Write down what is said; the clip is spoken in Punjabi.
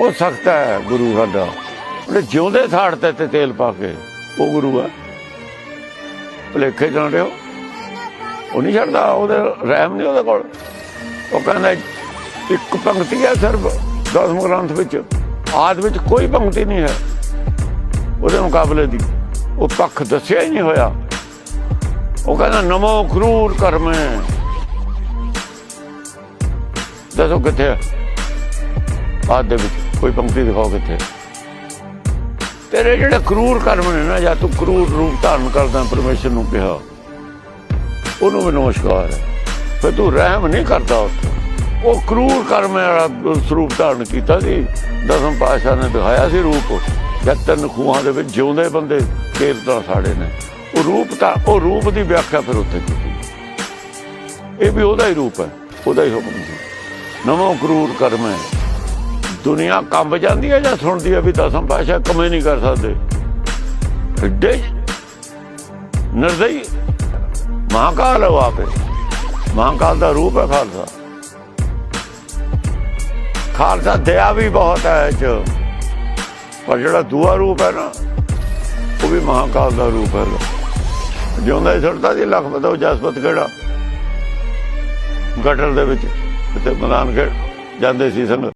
ਉਹ ਸਖਤ ਹੈ ਗੁਰੂ ਸਾਡਾ। ਉਹਨੇ ਜਿਉਂਦੇ ਥਾੜ ਤੇ ਤੇਲ ਪਾ ਕੇ, ਉਹ ਗੁਰੂ ਹੈ ਭਲੇਖੇ ਜਾਣ ਰਿਓ ਉਹ ਨਹੀਂ ਛੱਡਦਾ, ਉਹਦੇ ਰਹਿਮ ਨਹੀਂ ਉਹਦੇ ਕੋਲ। ਉਹ ਕਹਿੰਦਾ, ਇੱਕ ਪੰਕਤੀ ਹੈ ਸਿਰਫ ਦਸਮ ਗ੍ਰੰਥ ਵਿੱਚ। ਆਦ ਵਿੱਚ ਕੋਈ ਪੰਕਤੀ ਨਹੀਂ ਹੈ ਉਹਦੇ ਮੁਕਾਬਲੇ ਦੀ। ਉਹ ਪੱਖ ਦੱਸਿਆ ਹੀ ਨਹੀਂ ਹੋਇਆ। ਉਹ ਕਹਿੰਦਾ, ਨਮੋ ਕਰੂਰ ਕਰਮੇ। ਦੱਸੋ ਕਿੱਥੇ ਹੈ? ਆਦ ਦੇ ਵਿੱਚ। ਕੋਈ ਪੰਕਤੀ ਦਿਖਾਓ ਕਿੱਥੇ? ਤੇਰੇ ਜਿਹੜੇ ਕਰੂਰ ਕਰਮ ਨੇ ਨਾ, ਜਾਂ ਤੂੰ ਕਰੂਰ ਰੂਪ ਧਾਰਨ ਕਰਦਾ, ਪਰਮੇਸ਼ਰ ਨੂੰ ਕਿਹਾ, ਉਹਨੂੰ ਵੀ ਨਮਸਕਾਰ ਹੈ। ਫਿਰ ਤੂੰ ਰਹਿਮ ਨਹੀਂ ਕਰਦਾ ਉੱਥੇ। ਉਹ ਕਰੂਰ ਕਰਮ ਵਾਲਾ ਸਰੂਪ ਧਾਰਨ ਕੀਤਾ ਸੀ, ਦਸਮ ਪਾਤਸ਼ਾਹ ਨੇ ਦਿਖਾਇਆ ਸੀ ਰੂਪ। ਜਦ ਤਿੰਨ ਖੂਹਾਂ ਦੇ ਵਿੱਚ ਜਿਉਂਦੇ ਬੰਦੇ ਕੀਰਤਨ ਸਾੜੇ ਨੇ। ਉਹ ਰੂਪ ਤਾਂ, ਉਹ ਰੂਪ ਦੀ ਵਿਆਖਿਆ ਫਿਰ ਉੱਥੇ ਕੀਤੀ। ਇਹ ਵੀ ਉਹਦਾ ਹੀ ਰੂਪ ਹੈ, ਉਹਦਾ ਹੀ ਹੁਕਮ ਸੀ। ਨਮੋ ਕਰੂਰ ਕਰਮ ਹੈ। ਦੁਨੀਆ ਕੰਬ ਜਾਂਦੀ ਹੈ ਜਾਂ ਸੁਣਦੀ ਹੈ ਵੀ ਦਸਮ ਪਾਤਸ਼ਾਹ ਕਮੇ ਨਹੀਂ ਕਰ ਸਕਦੇ? ਏਡੇ ਨਿਰਦਈ ਮਹਾਕਾਲ ਹੈ ਉਹ ਮਹਾਕਾਲ ਦਾ ਰੂਪ ਹੈ ਖਾਲਸਾ। ਖਾਲਸਾ ਦਇਆ ਵੀ ਬਹੁਤ ਹੈ ਇਹ ਚ। ਪਰ ਜਿਹੜਾ ਦੂਆ ਰੂਪ ਹੈ ਨਾ, ਉਹ ਵੀ ਮਹਾਕਾਲ ਦਾ ਰੂਪ ਹੈ। ਜਿਉਂਦਾ ਹੀ ਸੁਣਦਾ ਸੀ ਲੱਖ ਬਤਾਓ ਜਸਪਤ ਕਿਹੜਾ ਗਟਰ ਦੇ ਵਿੱਚ ਤੇ ਮੈਦਾਨ ਖੇਡ ਜਾਂਦੇ ਸੀ ਸੰਗ